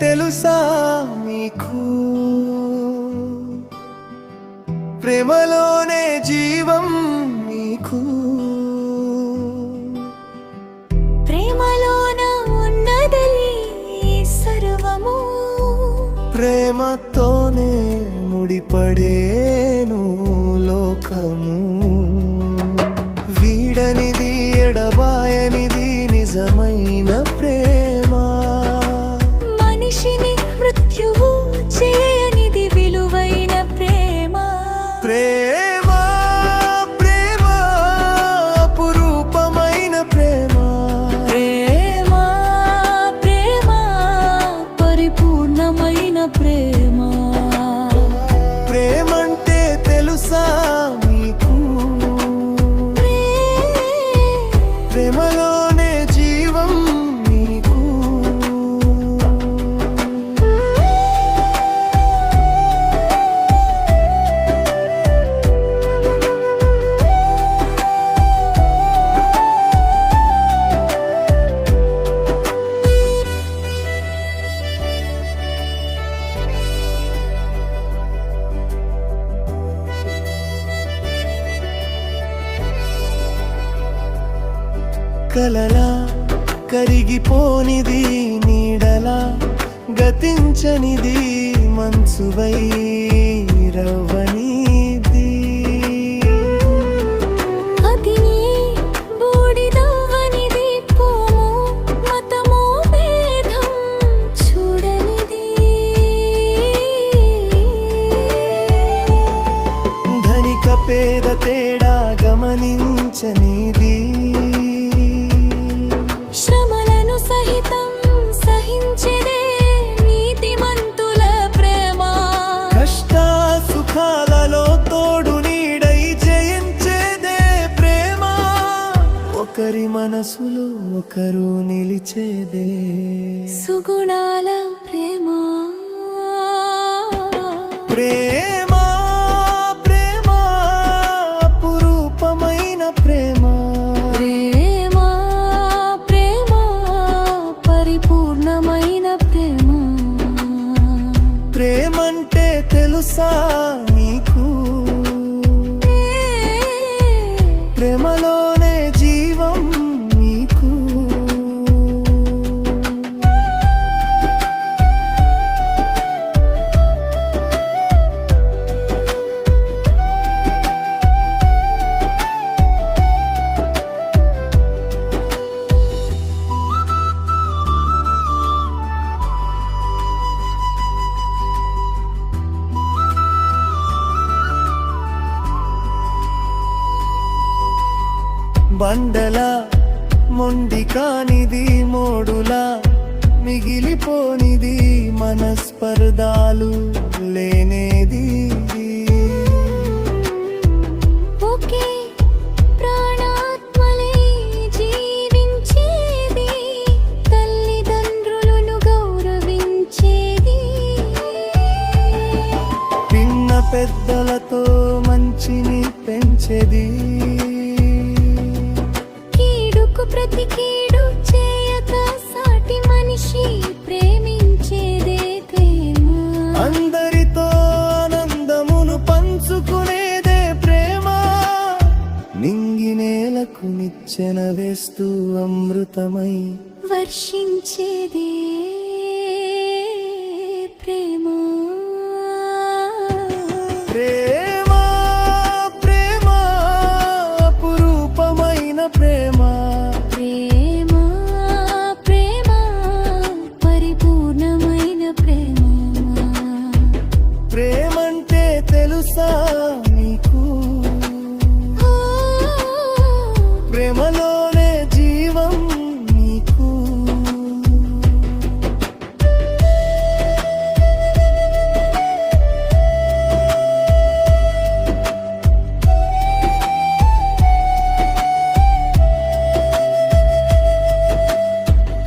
తెలుసా మీకు? ప్రేమలోనే జీవం మీకు. ప్రేమలోన ఉన్నది సర్వము. ప్రేమతోనే ముడిపడేను లోకము. వీడనిది తెలుసా కలలా కరిగిపోనిది నీడలా గతించనిది మనసువై రవ్వనిది ఒకరి మనసులో ఒకరు నిలిచేదే. సుగుణాల ప్రేమ. ప్రేమ ప్రేమ అపురూపమైన ప్రేమ. ప్రేమ ప్రేమ పరిపూర్ణమైన ప్రేమ. ప్రేమంటే తెలుసా? బండలా మొండి కానిది మోడులా మిగిలిపోనిది మనస్పర్ధాలు లేనేది. అర్చన వేస్తూ అమృతమై వర్షించేదే ప్రేమ. ప్రేమ